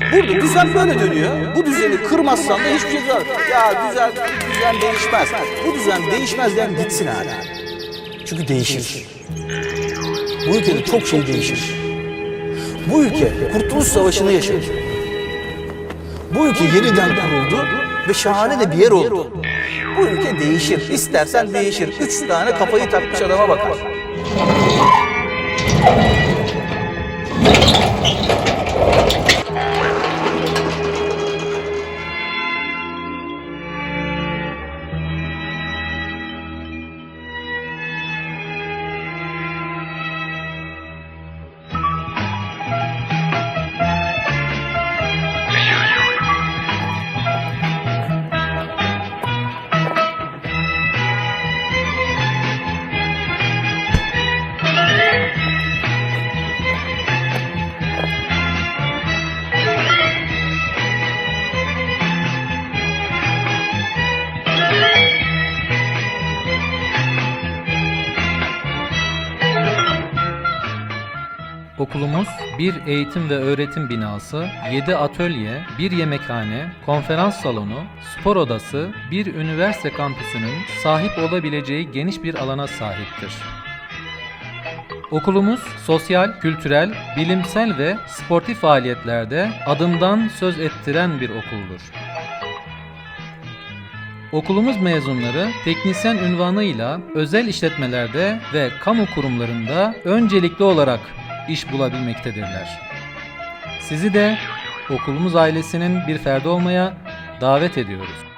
Burada düzen böyle dönüyor. Bu düzeni kırmazsan da hiçbir şey yok. Ya düzen, düzen değişmez. Bu düzen değişmez diyen gitsin hala. Çünkü değişir. Bu ülkede çok şey değişir. Bu ülke Kurtuluş Savaşı'nı yaşadı. Bu ülke yeniden kuruldu ve şahane de bir yer oldu. Bu ülke değişir. İstersen değişir. Üç tane kafayı takmış adama bakar. Okulumuz bir eğitim ve öğretim binası, 7 atölye, bir yemekhane, konferans salonu, spor odası, bir üniversite kampüsünün sahip olabileceği geniş bir alana sahiptir. Okulumuz sosyal, kültürel, bilimsel ve sportif faaliyetlerde adından söz ettiren bir okuldur. Okulumuz mezunları teknisyen ünvanıyla özel işletmelerde ve kamu kurumlarında öncelikli olarak iş bulabilmektedirler. Sizi de okulumuz ailesinin bir ferdi olmaya davet ediyoruz.